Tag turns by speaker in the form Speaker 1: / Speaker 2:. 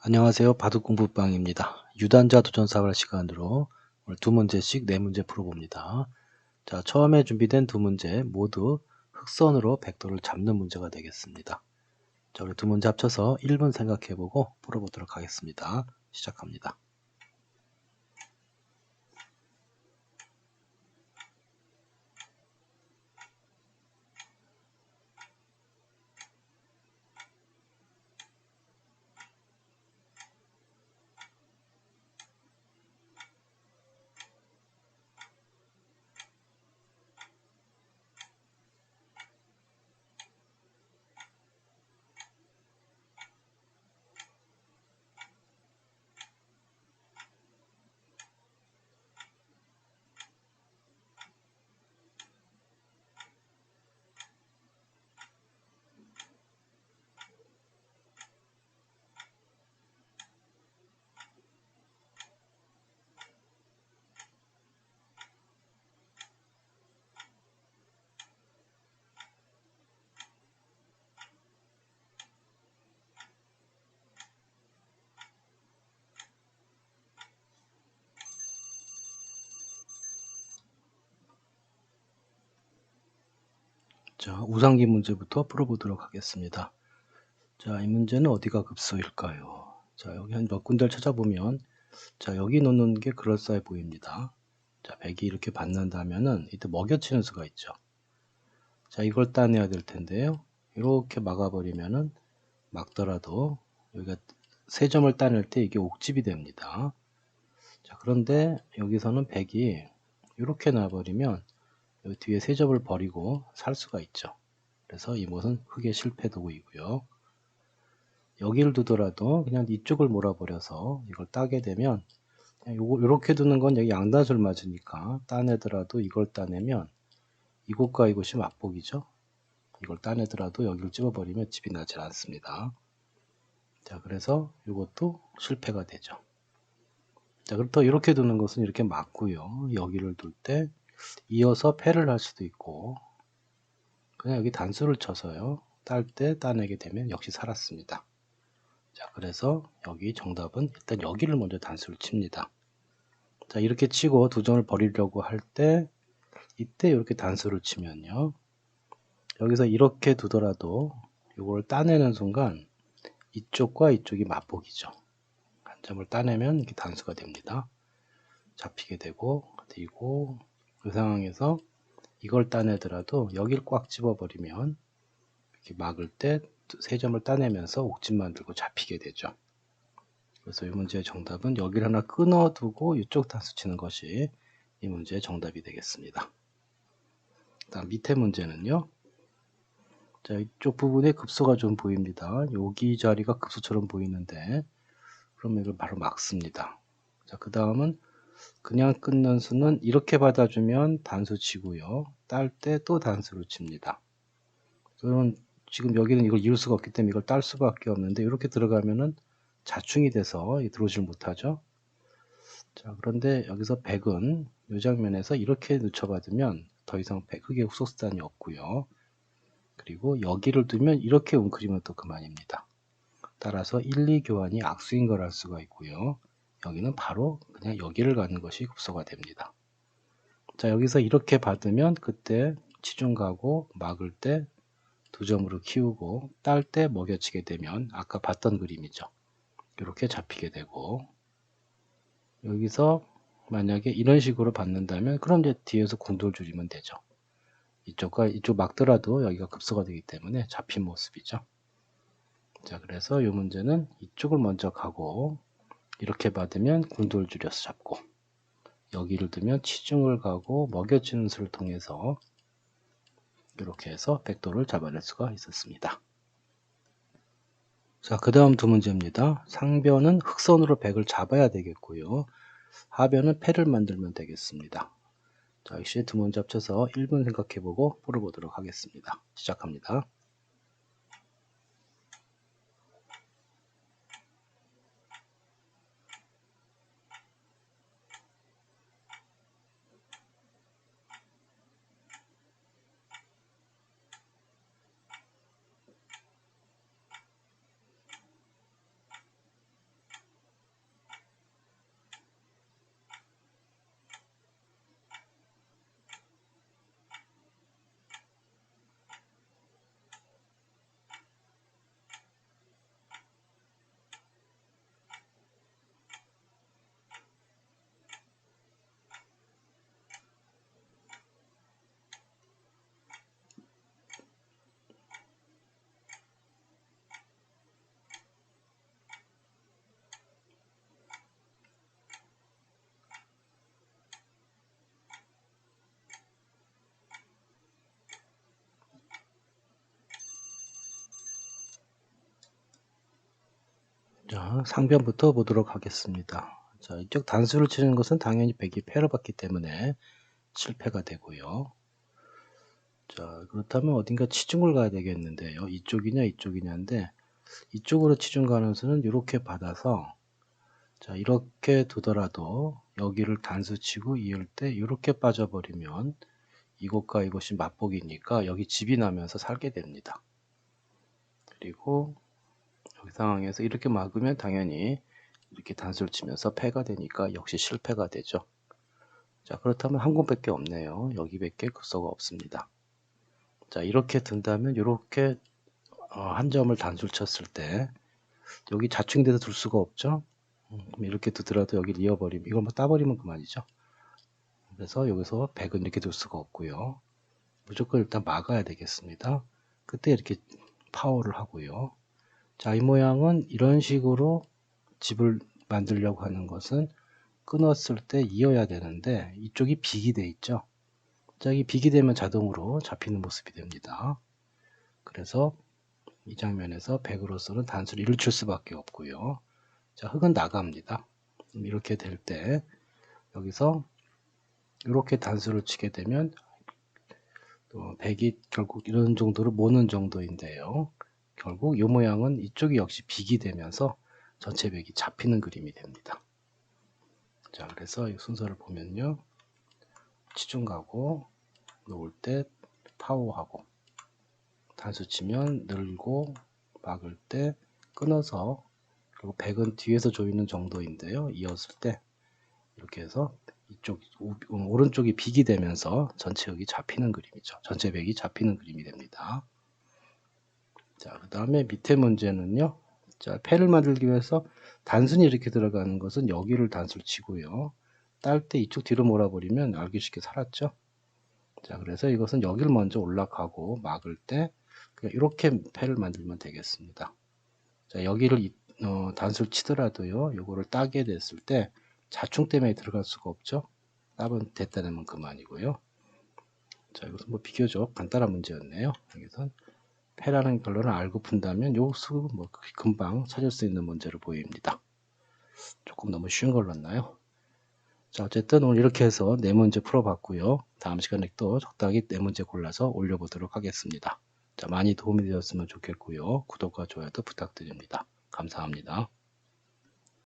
Speaker 1: 안녕하세요. 바둑공부방입니다. 유단자 도전사활 시간으로 오늘 두 문제씩 네 문제 풀어봅니다. 자, 처음에 준비된 두 문제 모두 흑선으로 백도를 잡는 문제가 되겠습니다. 자, 우리 두 문제 합쳐서 1분 생각해보고 풀어보도록 하겠습니다. 시작합니다. 자, 우상기 문제부터 풀어보도록 하겠습니다. 자, 이 문제는 어디가 급소일까요? 자, 여기 한 몇 군데를 찾아보면, 자, 여기 놓는 게 그럴싸해 보입니다. 자, 100이 이렇게 받는다면은, 이때 먹여치는 수가 있죠. 자, 이걸 따내야 될 텐데요. 이렇게 막아버리면은, 막더라도, 여기가 세 점을 따낼 때 이게 옥집이 됩니다. 자, 그런데 여기서는 100이 이렇게 놔버리면, 여기 뒤에 세 점을 버리고 살 수가 있죠. 그래서 이것은 흑의 실패 도구이고요. 여기를 두더라도 그냥 이쪽을 몰아버려서 이걸 따게 되면 요거 이렇게 두는 건 여기 양단수를 맞으니까 따내더라도 이걸 따내면 이곳과 이곳이 맞복이죠. 이걸 따내더라도 여기를 집어버리면 집이 나질 않습니다. 자 그래서 이것도 실패가 되죠. 자 그렇다 이렇게 두는 것은 이렇게 맞고요. 여기를 둘 때 이어서 패를 할 수도 있고 그냥 여기 단수를 쳐서요. 딸 때 따내게 되면 역시 살았습니다. 자, 그래서 여기 정답은 일단 여기를 먼저 단수를 칩니다. 자, 이렇게 치고 두 점을 버리려고 할 때 이때 이렇게 단수를 치면요. 여기서 이렇게 두더라도 이걸 따내는 순간 이쪽과 이쪽이 맞복이죠. 한 점을 따내면 이렇게 단수가 됩니다. 잡히게 되고 그리고 그 상황에서 이걸 따내더라도 여기를 꽉 집어버리면 이렇게 막을 때 세 점을 따내면서 옥집 만들고 잡히게 되죠. 그래서 이 문제의 정답은 여기를 하나 끊어두고 이쪽 단수 치는 것이 이 문제의 정답이 되겠습니다. 다음 밑에 문제는요. 자, 이쪽 부분에 급소가 좀 보입니다. 여기 자리가 급소처럼 보이는데 그러면 이걸 바로 막습니다. 자, 그 다음은 그냥 끊는 수는 이렇게 받아주면 단수 치고요. 딸 때 또 단수로 칩니다. 그럼 지금 여기는 이걸 이룰 수가 없기 때문에 이걸 딸 수밖에 없는데 이렇게 들어가면은 자충이 돼서 들어오질 못하죠. 자 그런데 여기서 100은 이 장면에서 이렇게 늦춰받으면 더 이상 100 흑의 후속수단이 없고요. 그리고 여기를 두면 이렇게 웅크리면 또 그만입니다. 따라서 1, 2 교환이 악수인 걸 알 수가 있고요. 여기는 바로 그냥 여기를 가는 것이 급소가 됩니다. 자 여기서 이렇게 받으면 그때 치중 가고 막을 때 두 점으로 키우고 딸 때 먹여치게 되면 아까 봤던 그림이죠. 이렇게 잡히게 되고 여기서 만약에 이런 식으로 받는다면 그럼 이제 뒤에서 궁돌 줄이면 되죠. 이쪽과 이쪽 막더라도 여기가 급소가 되기 때문에 잡힌 모습이죠. 자 그래서 이 문제는 이쪽을 먼저 가고 이렇게 받으면 궁돌 줄여서 잡고 여기를 두면 치중을 가고 먹여주는 수를 통해서 이렇게 해서 백도를 잡아낼 수가 있었습니다. 자, 그 다음 두 문제입니다. 상변은 흑선으로 백을 잡아야 되겠고요. 하변은 패를 만들면 되겠습니다. 자, 역시 두 문제 합쳐서 1분 생각해보고 풀어보도록 하겠습니다. 시작합니다. 자, 상변부터 보도록 하겠습니다. 자, 이쪽 단수를 치는 것은 당연히 백이 패를 받기 때문에 실패가 되고요. 자, 그렇다면 어딘가 치중을 가야 되겠는데요. 이쪽이냐 이쪽이냐인데 이쪽으로 치중 수는 이렇게 받아서 자, 이렇게 두더라도 여기를 단수 치고 이을 때 이렇게 빠져버리면 이곳과 이곳이 맞복이니까 여기 집이 나면서 살게 됩니다. 그리고 여기 상황에서 이렇게 막으면 당연히 이렇게 단수를 치면서 패가 되니까 역시 실패가 되죠. 자 그렇다면 한 곳밖에 없네요. 여기밖에 급소가 없습니다. 자 이렇게 든다면 이렇게 어, 한 점을 단수를 쳤을 때 여기 자충돼서 둘 수가 없죠. 음, 이렇게 두더라도 여기를 이어버리면 이걸 뭐 따버리면 그만이죠. 그래서 여기서 100은 이렇게 둘 수가 없고요. 무조건 일단 막아야 되겠습니다. 그때 이렇게 파워를 하고요. 자, 이 모양은 이런 식으로 집을 만들려고 하는 것은 끊었을 때 이어야 되는데 이쪽이 빅이 돼 있죠. 자, 이 빅이 되면 자동으로 잡히는 모습이 됩니다. 그래서 이 장면에서 100으로서는 단수를 1을 줄 수밖에 없고요. 자, 흙은 나갑니다. 이렇게 될 때 여기서 이렇게 단수를 치게 되면 또 100이 결국 이런 정도를 모는 정도인데요. 결국 이 모양은 이쪽이 역시 빅이 되면서 전체 백이 잡히는 그림이 됩니다. 자, 그래서 이 순서를 보면요. 치중 가고 놓을 때 파워하고 단수 치면 늘고 막을 때 끊어서 그리고 백은 뒤에서 조이는 정도인데요. 이었을 때 이렇게 해서 이쪽 오른쪽이 빅이 되면서 전체 여기 잡히는 그림이죠. 전체 백이 잡히는 그림이 됩니다. 자, 그 다음에 밑에 문제는요. 자, 패를 만들기 위해서 단순히 이렇게 들어가는 것은 여기를 단수를 치고요. 딸 때 이쪽 뒤로 몰아버리면 알기 쉽게 살았죠. 자, 그래서 이것은 여기를 먼저 올라가고 막을 때 그냥 이렇게 패를 만들면 되겠습니다. 자, 여기를 어, 단수를 치더라도요. 요거를 따게 됐을 때 자충 때문에 들어갈 수가 없죠. 답은 됐다는 그만이고요. 자, 이것은 뭐 비교적 간단한 문제였네요. 여기선 패라는 결론을 알고 푼다면 요수 뭐 금방 찾을 수 있는 문제로 보입니다. 조금 너무 쉬운 걸 넣었나요? 자, 어쨌든 오늘 이렇게 해서 네 문제 풀어봤고요. 다음 시간에 또 적당히 네 문제 골라서 올려보도록 하겠습니다. 자, 많이 도움이 되었으면 좋겠고요. 구독과 좋아요도 부탁드립니다. 감사합니다.